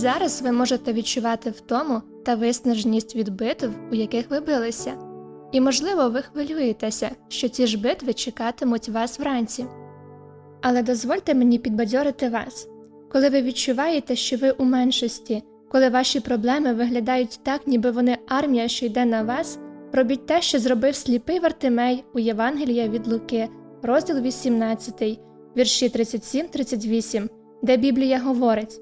Зараз ви можете відчувати втому та виснаженість від битв, у яких ви билися, і, можливо, ви хвилюєтеся, що ці ж битви чекатимуть вас вранці. Але дозвольте мені підбадьорити вас, коли ви відчуваєте, що ви у меншості, коли ваші проблеми виглядають так, ніби вони армія, що йде на вас, робіть те, що зробив сліпий Вартимей у Євангелія від Луки, розділ 18, вірші 37-38, де Біблія говорить.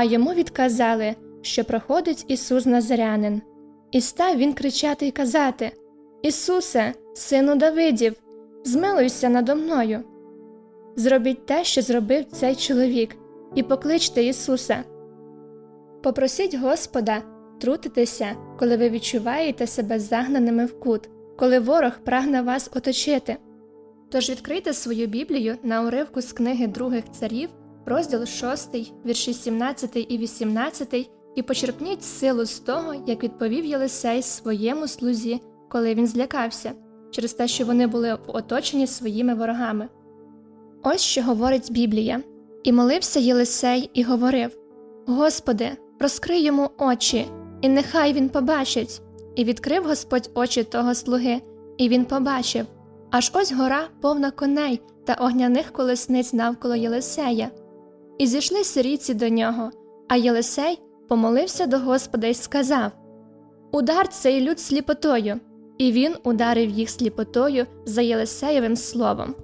А йому відказали, що проходить Ісус Назарянин. І став він кричати й казати Ісусе, сину Давидів, змилуйся надо мною. Зробіть те, що зробив цей чоловік, і покличте Ісуса. Попросіть Господа трутитися, коли ви відчуваєте себе загнаними в кут, коли ворог прагне вас оточити. Тож відкрийте свою Біблію на уривку з книги других царів, розділ 6, вірші 17 і 18, і почерпніть силу з того, як відповів Єлисей своєму слузі, коли він злякався, через те, що вони були оточені своїми ворогами. Ось що говорить Біблія. І молився Єлисей і говорив: Господи, розкрий йому очі, і нехай він побачить. І відкрив Господь очі того слуги, і він побачив. Аж ось гора повна коней та огняних колесниць навколо Єлисея. І зійшли сирійці до нього, а Єлисей помолився до Господа і сказав: Удар цей люд сліпотою, і він ударив їх сліпотою за Єлисеєвим словом.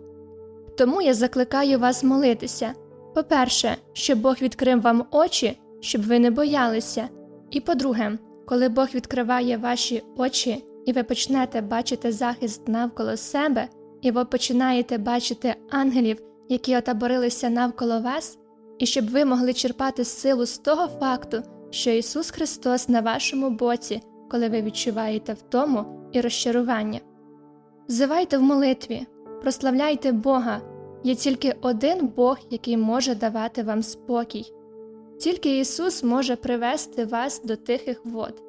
Тому я закликаю вас молитися по-перше, щоб Бог відкрив вам очі, щоб ви не боялися. І по-друге, коли Бог відкриває ваші очі, і ви почнете бачити захист навколо себе, і ви починаєте бачити ангелів, які отаборилися навколо вас, і щоб ви могли черпати силу з того факту, що Ісус Христос на вашому боці, коли ви відчуваєте втому і розчарування. Взивайте в молитві, прославляйте Бога. Є тільки один Бог, який може давати вам спокій. Тільки Ісус може привести вас до тихих вод,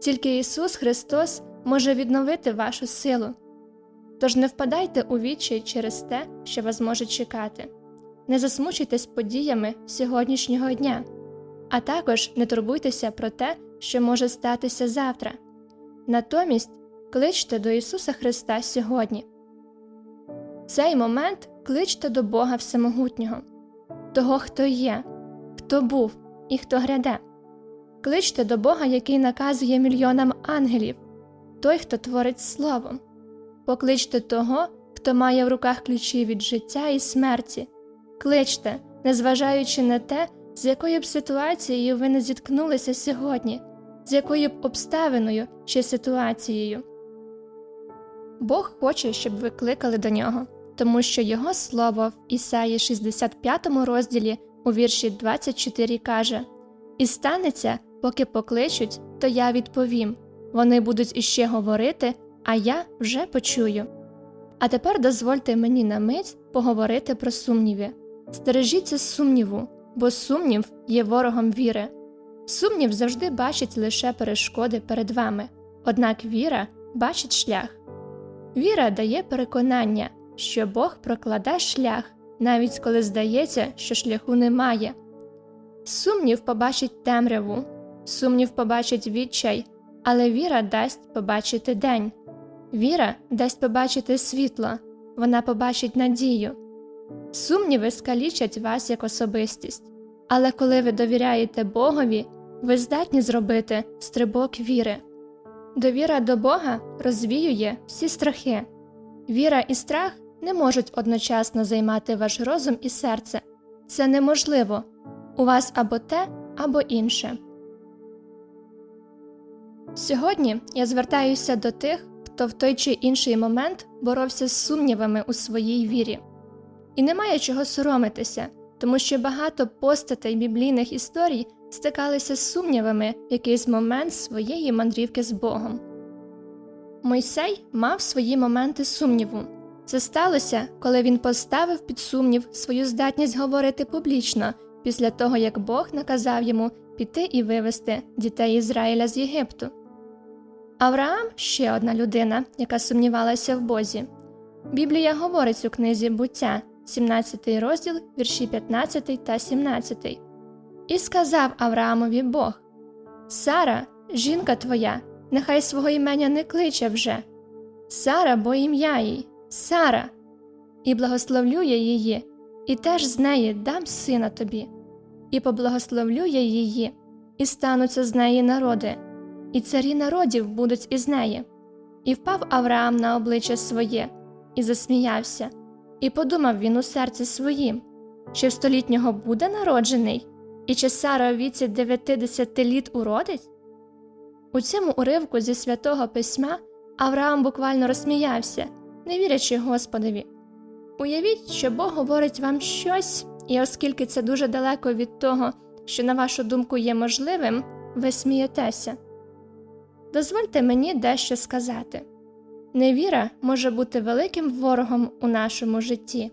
тільки Ісус Христос може відновити вашу силу. Тож не впадайте у відчай через те, що вас може чекати, не засмучуйтесь подіями сьогоднішнього дня, а також не турбуйтеся про те, що може статися завтра. Натомість кличте до Ісуса Христа сьогодні. В цей момент кличте до Бога Всемогутнього, того, хто є, хто був і хто гряде. Кличте до Бога, який наказує мільйонам ангелів, той, хто творить словом. Покличте того, хто має в руках ключі від життя і смерті. Кличте, незважаючи на те, з якою б ситуацією ви не зіткнулися сьогодні, з якою б обставиною чи ситуацією. Бог хоче, щоб ви кликали до нього тому що його слово в Ісаї 65 розділі у вірші 24 каже І станеться, поки покличуть, то я відповім вони будуть іще говорити, а я вже почую. А тепер дозвольте мені на мить поговорити про сумніви. Стережіться сумніву, бо сумнів є ворогом віри. Сумнів завжди бачить лише перешкоди перед вами, однак віра бачить шлях. Віра дає переконання, що Бог прокладе шлях, навіть коли здається, що шляху немає. Сумнів побачить темряву, сумнів побачить відчай, але віра дасть побачити день. Віра дасть побачити світло, вона побачить надію. Сумніви скалічать вас як особистість, але коли ви довіряєте Богові, ви здатні зробити стрибок віри. Довіра до Бога розвіює всі страхи. Віра і страх не можуть одночасно займати ваш розум і серце. Це неможливо у вас або те, або інше. Сьогодні я звертаюся до тих, хто в той чи інший момент боровся з сумнівами у своїй вірі. І немає чого соромитися, тому що багато постатей біблійних історій стикалися з сумнівами в якийсь момент своєї мандрівки з Богом. Мойсей мав свої моменти сумніву. Це сталося, коли він поставив під сумнів свою здатність говорити публічно після того, як Бог наказав йому піти і вивести дітей Ізраїля з Єгипту. Авраам ще одна людина, яка сумнівалася в Бозі. Біблія говорить у книзі буття, 17 розділ, вірші 15 та 17. І сказав Авраамові Бог Сара, жінка твоя, нехай свого імення не кличе вже. Сара, бо ім'я їй, Сара, і благословлю я її, і теж з неї дам сина тобі, і поблагословлю я її, і стануться з неї народи, і царі народів будуть із неї. І впав Авраам на обличчя своє, і засміявся, і подумав він у серці своїм, чи в столітнього буде народжений, і чи Сара у віці 90 літ уродить? У цьому уривку зі святого письма Авраам буквально розсміявся, не вірячи Господові. Уявіть, що Бог говорить вам щось, і оскільки це дуже далеко від того, що, на вашу думку, є можливим, ви смієтеся. Дозвольте мені дещо сказати невіра може бути великим ворогом у нашому житті.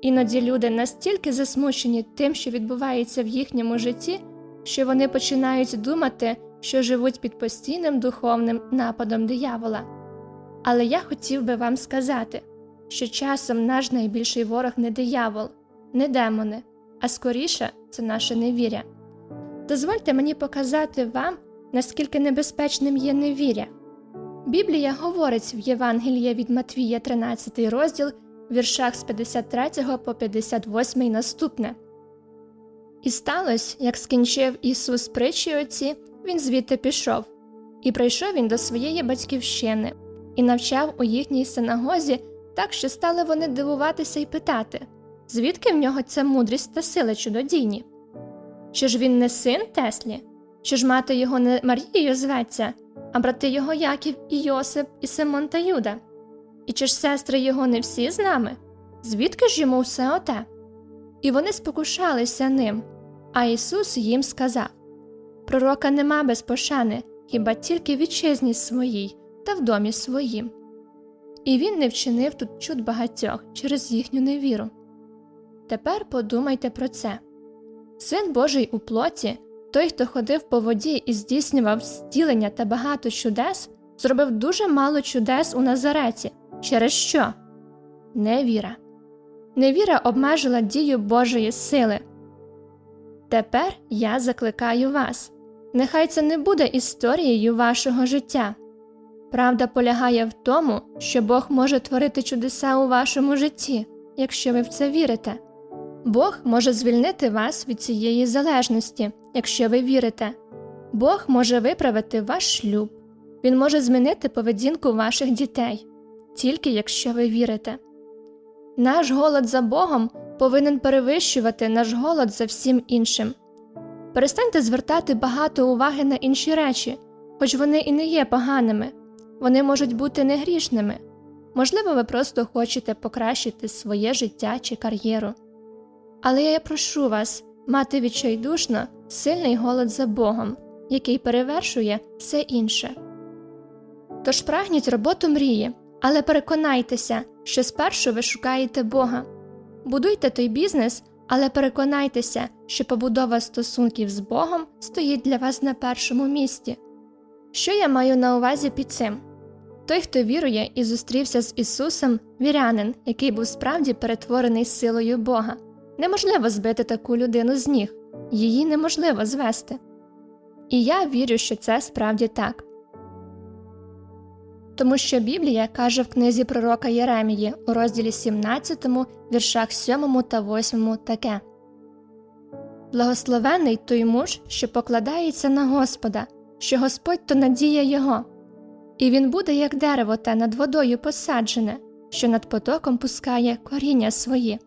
Іноді люди настільки засмучені тим, що відбувається в їхньому житті, що вони починають думати, що живуть під постійним духовним нападом диявола. Але я хотів би вам сказати, що часом наш найбільший ворог не диявол, не демони, а скоріше це наше невіря. Дозвольте мені показати вам, наскільки небезпечним є невіря. Біблія говорить в Євангелії від Матвія, 13 розділ, віршах з 53 по 58 наступне. І сталося, як скінчив Ісус притчі оці, він звідти пішов, і прийшов він до своєї батьківщини, і навчав у їхній синагозі, так що стали вони дивуватися і питати, звідки в нього ця мудрість та сила чудодійні? Чи ж він не син Теслі? Чи ж мати його не Марією зветься, а брати його Яків і Йосип, і Симон та Юда? І чи ж сестри його не всі з нами? Звідки ж йому все оте? І вони спокушалися ним, а Ісус їм сказав Пророка нема без пошани, хіба тільки вітчизні своїй та в домі своїм. І він не вчинив тут чуд багатьох через їхню невіру. Тепер подумайте про це Син Божий у плоті, той, хто ходив по воді і здійснював зцілення та багато чудес, зробив дуже мало чудес у Назареті. Через що? Невіра. Невіра обмежила дію Божої сили. Тепер я закликаю вас. Нехай це не буде історією вашого життя. Правда полягає в тому, що Бог може творити чудеса у вашому житті, якщо ви в це вірите. Бог може звільнити вас від цієї залежності, якщо ви вірите. Бог може виправити ваш шлюб, Він може змінити поведінку ваших дітей, тільки якщо ви вірите. Наш голод за Богом повинен перевищувати наш голод за всім іншим. Перестаньте звертати багато уваги на інші речі, хоч вони і не є поганими, вони можуть бути негрішними. Можливо, ви просто хочете покращити своє життя чи кар'єру. Але я прошу вас мати відчайдушно сильний голод за Богом, який перевершує все інше. Тож прагніть роботу мрії, але переконайтеся, що спершу ви шукаєте Бога. Будуйте той бізнес, але переконайтеся, що побудова стосунків з Богом стоїть для вас на першому місці. Що я маю на увазі під цим? Той, хто вірує і зустрівся з Ісусом, вірянин, який був справді перетворений силою Бога. Неможливо збити таку людину з ніг, її неможливо звести. І я вірю, що це справді так. Тому що Біблія каже в книзі пророка Єремії у розділі 17, віршах 7 та 8 таке Благословений той муж, що покладається на Господа, що Господь то надія його, і він буде, як дерево те над водою посаджене, що над потоком пускає коріння свої,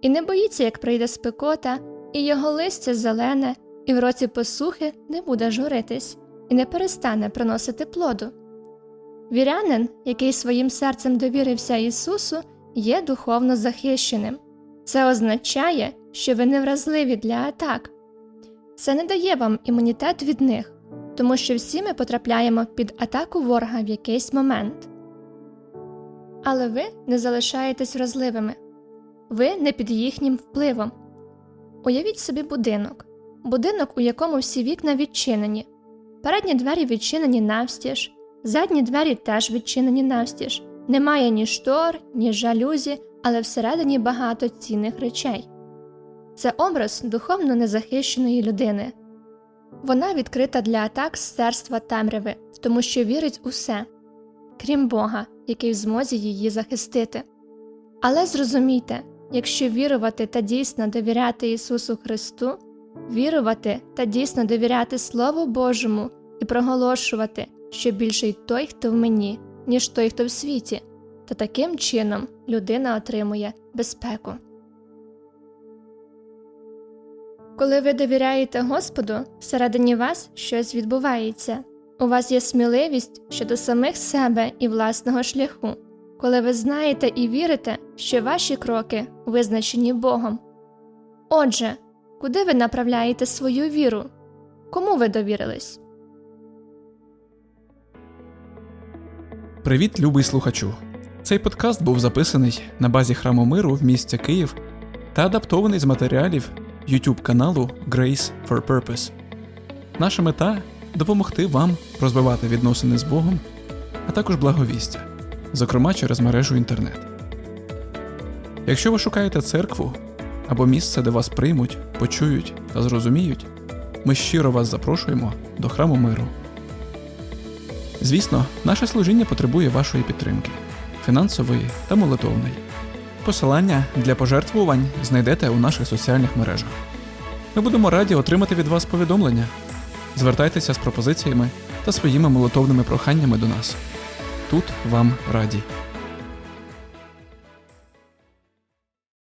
і не боїться, як прийде спекота, і його листя зелене, і в році посухи не буде журитись, і не перестане приносити плоду. Вірянин, який своїм серцем довірився Ісусу, є духовно захищеним. Це означає, що ви не вразливі для атак. Це не дає вам імунітет від них, тому що всі ми потрапляємо під атаку ворога в якийсь момент. Але ви не залишаєтесь вразливими, ви не під їхнім впливом. Уявіть собі будинок, будинок, у якому всі вікна відчинені, передні двері відчинені навстіж. Задні двері теж відчинені навстіж, немає ні штор, ні жалюзі, але всередині багато цінних речей. це образ духовно незахищеної людини. Вона відкрита для атак з царства темряви, тому що вірить у все, крім Бога, який в змозі її захистити. Але зрозумійте, якщо вірувати та дійсно довіряти Ісусу Христу, вірувати та дійсно довіряти Слову Божому і проголошувати, що більший той, хто в мені, ніж той, хто в світі, то таким чином людина отримує безпеку. Коли ви довіряєте Господу, всередині вас щось відбувається. У вас є сміливість щодо самих себе і власного шляху, коли ви знаєте і вірите, що ваші кроки визначені Богом. Отже, куди ви направляєте свою віру? Кому ви довірились? Привіт, любий слухачу! Цей подкаст був записаний на базі храму миру в місті Київ та адаптований з матеріалів YouTube каналу Grace for Purpose. Наша мета допомогти вам розвивати відносини з Богом, а також благовістя, зокрема через мережу інтернет. Якщо ви шукаєте церкву або місце, де вас приймуть, почують та зрозуміють, ми щиро вас запрошуємо до храму миру. Звісно, наше служіння потребує вашої підтримки фінансової та молитовної. Посилання для пожертвувань знайдете у наших соціальних мережах. Ми будемо раді отримати від вас повідомлення. Звертайтеся з пропозиціями та своїми молитовними проханнями до нас. Тут вам раді.